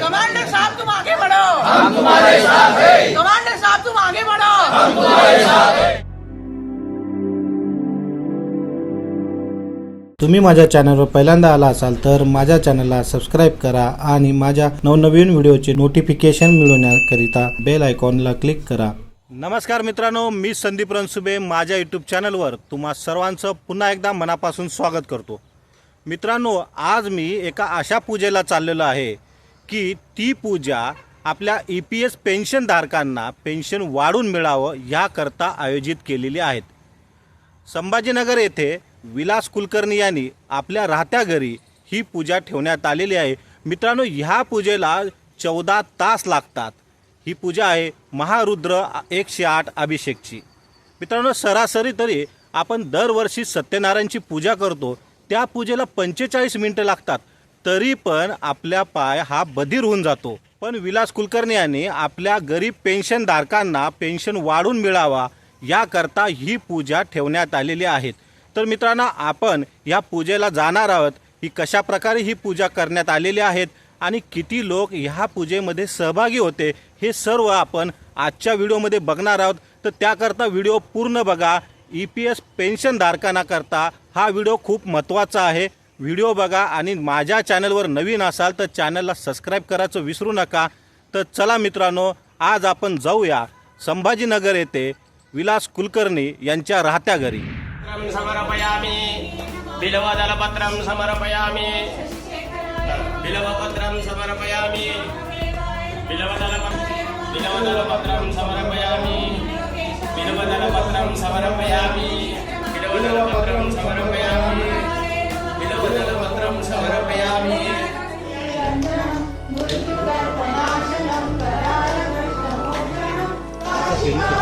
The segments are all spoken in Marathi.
कमांडर साहब तुम आगे बढ़ो। हम तुम्हारे साथ हैं। कमांडर साहब तुम आगे बढ़ो। तुम्ही माझ्या चॅनलवर पहिल्यांदा आला असाल तर माझ्या चॅनलला सबस्क्राईब करा आणि माझ्या नवनवीन व्हिडिओचे नोटिफिकेशन मिळवण्याकरिता बेल आयकॉनला क्लिक करा. नमस्कार मित्रांनो मी संदीप रणसुबे माझ्या यूट्यूब चॅनलवर तुम्हा सर्वांचं पुन्हा एकदा मनापासून स्वागत करतो. मित्रांनो आज मी एका अशा पूजेला चाललेलो आहे. की ती पूजा आपल्या ई पी एस पेन्शनधारकांना पेन्शन वाढून मिळावं याकरता आयोजित केलेली आहेत. संभाजीनगर येथे विलास कुलकर्णी यांनी आपल्या राहत्या घरी ही पूजा ठेवण्यात आलेली आहे. मित्रांनो ह्या पूजेला चौदा तास लागतात. ही पूजा आहे महारुद्र एकशे आठ अभिषेकची. मित्रांनो सरासरी तरी आपण दरवर्षी सत्यनारायणची पूजा करतो. त्या पूजेला पंचेचाळीस मिनटं लागतात. तरी पण आपल्या पाय हा बधीर होऊन जातो. पण विलास कुलकर्णी यांनी आपल्या गरीब पेन्शनधारकांना पेन्शन वाढून मिळावा याकरता ही पूजा ठेवण्यात आलेली आहेत. तर मित्रांनो आपण या पूजेला जाणार आहोत. ही कशा प्रकारे ही पूजा करण्यात आलेली आहेत आणि किती लोक ह्या पूजेमध्ये सहभागी होते हे सर्व आपण आजच्या व्हिडिओमध्ये बघणार आहोत. तर त्याकरता व्हिडिओ पूर्ण बघा. ई पी एस पेन्शनधारकांना करता हा व्हिडिओ खूप महत्त्वाचा आहे. व्हिडिओ बघा आणि माझ्या चॅनलवर नवीन असाल तर चॅनलला सबस्क्राईब करायचं विसरू नका. तर चला मित्रांनो आज आपण जाऊया संभाजीनगर येथे विलास कुलकर्णी यांच्या राहत्या घरी. पत्रं समर्पयामि. समर्पयामि. बिलवपत्रं समर्पयामि. बिलवदलपत्रं समर्पयामि. बिलवदलपत्रं समर्पयामि. बिलवदलपत्रं समर्पयामि. 给你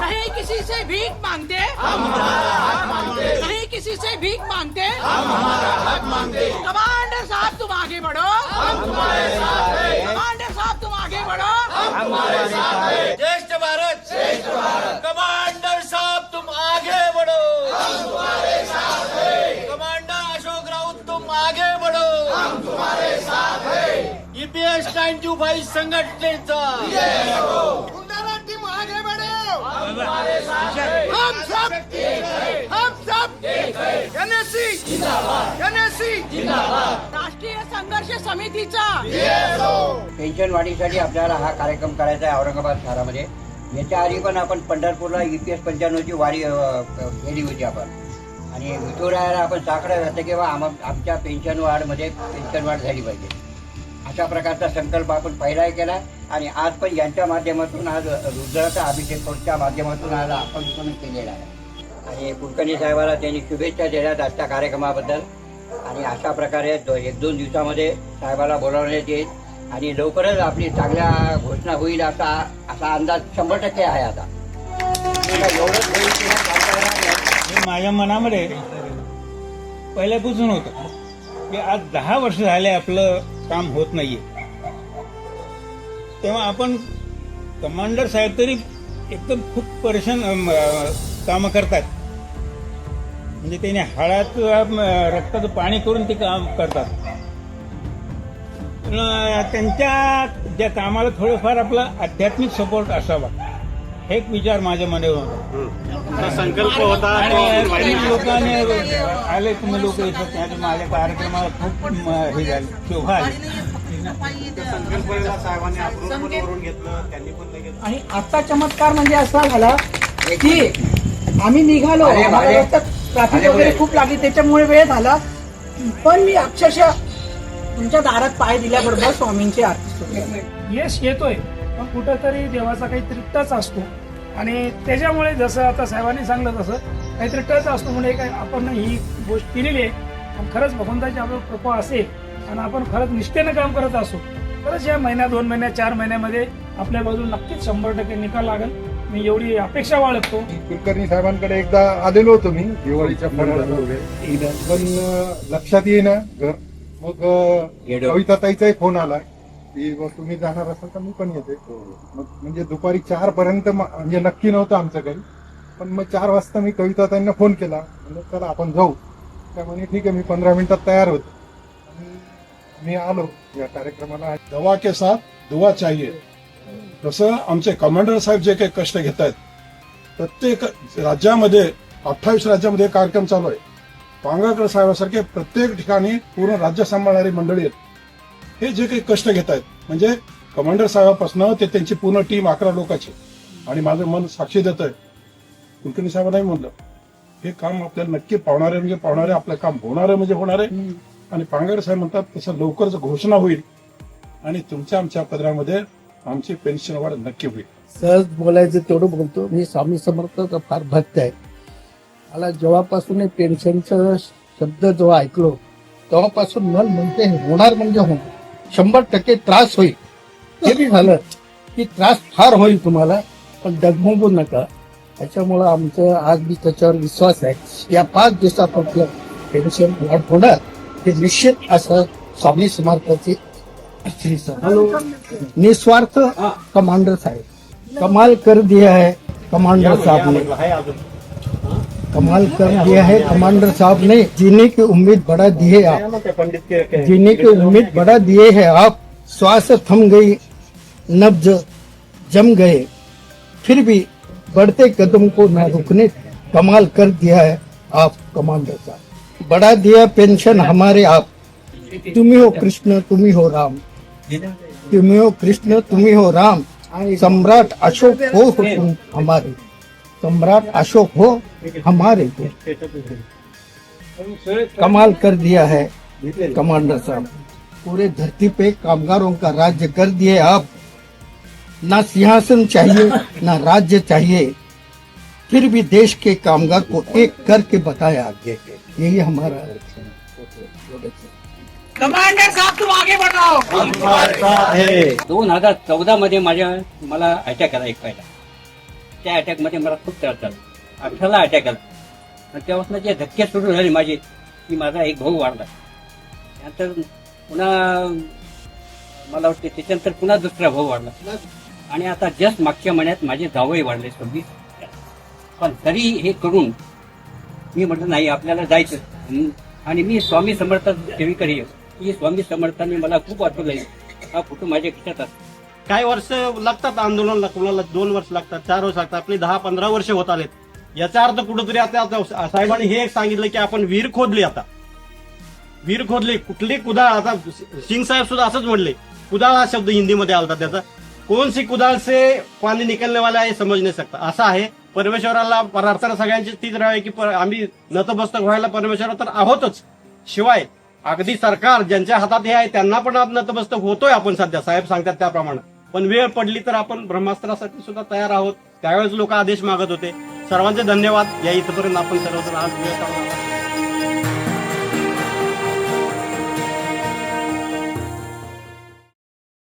नहीं किसी से भीख मांगते? नहीं किसी से भीख मांगते? कमांडर साहब तुम आगे बढ़ो। कमांडर साहब तुम आगे बढ़ो। ज्येष्ठ भारत। श्रेष्ठ भारत। कमांडर साहब तुम आगे बढ़ो। हम तुम्हारे साथ हैं। कमांडर अशोक राउत तुम आगे बढ़ो। हम तुम्हारे साथ हैं। ईपीएस नाइन टू फाइव संघटनेचा। हम सब हम सब एनएससी एनएससी राष्ट्रीय संघर्ष समितीचा. पेन्शन वाढीसाठी आपल्याला हा कार्यक्रम करायचा आहे औरंगाबाद शहरामध्ये. याच्या आधी पण आपण पंढरपूरला ई पी एस पंच्याण्णवची वाढी केली होती आपण. आणि विठुरायाला आपण साकडं घातलं किंवा आम आमच्या पेन्शन वाढमध्ये पेन्शन वाढ झाली पाहिजे. अशा प्रकारचा संकल्प आपण पहिलाही केला आणि आज पण यांच्या माध्यमातून आज रुद्राचा अभिषेक कोर्टच्या माध्यमातून आज आपण पण केलेला आहे. आणि कुलकर्णी साहेबाला त्यांनी शुभेच्छा दिल्यात आजच्या कार्यक्रमाबद्दल. आणि अशा प्रकारे एक दोन दिवसामध्ये साहेबाला बोलावण्यात येईल. आणि लवकरच आपली चांगल्या घोषणा होईल असा असा अंदाज शंभर टक्के आहे आता. एवढंच होईल माझ्या मनामध्ये पहिल्यापासून होतं की आज दहा वर्ष झाले आपलं काम होत नाहीये. तेव्हा आपण कमांडर साहेब तरी एकदम खूप परेशान काम कामं करतात. म्हणजे त्याने हाडात रक्ताचं पाणी करून ते काम करतात. पण, त्यांच्या ज्या कामाला थोडंफार आपला आध्यात्मिक सपोर्ट असावा. एक विचार माझ्या मनात होता संकल्प होता आणि लोकांनी आले तुम्ही लोक इथं त्या माझ्या कार्यक्रमाला खूप म, हे झाले शोभा आली संकल्पनेला साहेबांनी अप्रूव्ह करून घेतलं त्यांनी पण लगेच आणि आता चमत्कार म्हणजे असा झाला की आम्ही निघालो अरे, आम्हाला अरे. रस्त्यात ट्रॅफिक अरे, वगैरे अरे. खूप लागली त्याच्यामुळे वेळ झाला पण मी अक्षरशः तुमच्या दारात पाय दिल्याबरोबर स्वामींची आरती सुरू झाली. यश येतोय पण कुठंतरी देवाचा काहीतरी टच असतो. आणि त्याच्यामुळे जसं आता साहेबांनी सांगलं तसं काहीतरी टच असतो म्हणजे काय आपण ही गोष्ट केलेली आहे. आणि खरंच भगवंताची आपलं कृपा असेल आणि आपण खरंच निष्ठेनं काम करत असू तरच या महिन्या दोन महिन्या चार महिन्यामध्ये आपल्या बाजूला नक्कीच शंभर टक्के निकाल लागेल. मी एवढी अपेक्षा बाळगतो. कुलकर्णी साहेबांकडे एकदा आलेलो होतो मी दिवाळीच्या पण लक्षात येईना घर मग येडो. कविता ताईचाही फोन आला की तुम्ही जाणार असाल तर मी पण येते. मग म्हणजे दुपारी चार पर्यंत म्हणजे नक्की नव्हतं आमचं काही. पण मग चार वाजता मी कविता त्यांना फोन केला. म्हणजे चला आपण जाऊ. त्यामुळे ठीक आहे मी पंधरा मिनिटात तयार होतो. मी आलो या कार्यक्रमाला. दवा के साथ दुवा चाहिए. तसं आमचे कमांडर साहेब जे काही कष्ट घेत आहेत प्रत्येक राज्यामध्ये अठ्ठावीस राज्यामध्ये कार्यक्रम चालू आहे. पांगाळकर साहेबासारखे प्रत्येक ठिकाणी पूर्ण राज्य सांभाळणारी मंडळी आहेत. हे जे काही कष्ट घेत आहेत म्हणजे कमांडर साहेबापासून ते त्यांची पूर्ण टीम अकरा लोकांची. आणि माझं मन साक्षी देत आहे कुलकर्णी साहेबांनाही म्हणलं हे काम आपल्याला नक्की पावणारे म्हणजे पावणारे आपलं काम होणार आहे म्हणजे होणार. आहे आणि पांगाळ साहेब म्हणतात तसं लवकरच घोषणा होईल. आणि तुमच्या आमच्या पदरामध्ये आमची पेन्शन वाढ नक्की होईल. सहज बोलायचं तेवढं बोलतो. मी स्वामी समर्थाचा फार भक्त आहे. मला जेव्हापासून पेन्शनचं शब्द जेव्हा ऐकलो तेव्हापासून मन म्हणते होणार म्हणजे होणार. शंभर टक्के त्रास होईल. हे बी झालं की त्रास फार होईल तुम्हाला पण डगमगू नका. त्याच्यामुळं आमचं आज बी त्याच्यावर विश्वास आहे. या पाच दिवसात आपलं पेन्शन वाढ होणार हे निश्चित असं स्वामी समर्थाची निस्वार्थ कमांडर साहेब. कमाल कर दिया है कमांडर साहब ने. कमाल कर दिया है, कमांडर साहब ने जीने की उम्मीद बढ़ा दी है आप। जीने की उम्मीद बढ़ा दिए है आप। श्वास थम गई, नब्ज जम गए। फिर भी बढ़ते कदम को न रुकने, कमाल कर दिया है आप, कमांडर साहब। बढ़ा दिया पेंशन हमारे आप। तुम्ही हो कृष्ण तुम्ही हो राम। तुम्ही हो कृष्ण तुम्ही हो राम। सम्राट अशोक हो हो तुम हमारे। सम्राट अशोक हो हमारे को कमाल कर दिया है कमांडर साहब। पूरे धरती पे कामगारों का राज्य कर दिए आप। ना सिंहासन चाहिए ना राज्य चाहिए। फिर भी देश के कामगार को एक करके बताया आगे यही हमारा कमांडर साहब तुम आगे बढ़ाओ। दोन हज़ार चौदा मध्ये माझ्या मला अटॅक आला एक पहिला. त्या अटॅकमध्ये मला खूप त्रास झाला. अठराला अटॅक आला. आणि तेव्हापासून जे धक्के सुरू झाले माझे की माझा एक भाऊ वाढला. त्यानंतर पुन्हा मला वाटते त्याच्यानंतर पुन्हा दुसरा भाऊ वाढला. आणि आता जस्ट मागच्या महिन्यात माझे जावई वाढले सव्वीस. पण तरी हे करून मी म्हटलं नाही आपल्याला जायचं आणि मी स्वामी समर्थ सेविकर आहे की स्वामी समर्थांनी मला खूप वाचवलं हा फोटो माझ्या खिशात असतो. काही वर्ष लागतात आंदोलनाला कुणाला दोन वर्ष लागतात चार वर्ष लागतात आपली दहा पंधरा वर्ष होत आलेत. याचा अर्थ कुठंतरी आता साहेबांनी हे एक सांगितलं की आपण वीर खोदली आता. वीर खोदली कुठली कुदाळ आता सिंग साहेब सुद्धा असंच म्हणले कुदाळ हा शब्द हिंदीमध्ये आलता त्याचा. कोण सी कुदाळ से पाणी निकलने वाला आहे समज नाही सकता असं आहे परमेश्वराला प्रार्थना सगळ्यांची तीच राहावी की आम्ही नतमस्तक व्हायला परमेश्वरा तर आहोतच. शिवाय अगदी सरकार ज्यांच्या हातात हे आहे त्यांना पण आज नतमस्तक होतोय आपण सध्या साहेब सांगतात त्याप्रमाणे. पण वेळ पडली तर आपण ब्रह्मास्त्रासाठी सुद्धा तयार आहोत. त्यावेळेस लोक आदेश मागत होते. सर्वांचे धन्यवाद. या इथपर्यंत आपण सर्वजण आज वेळ काढून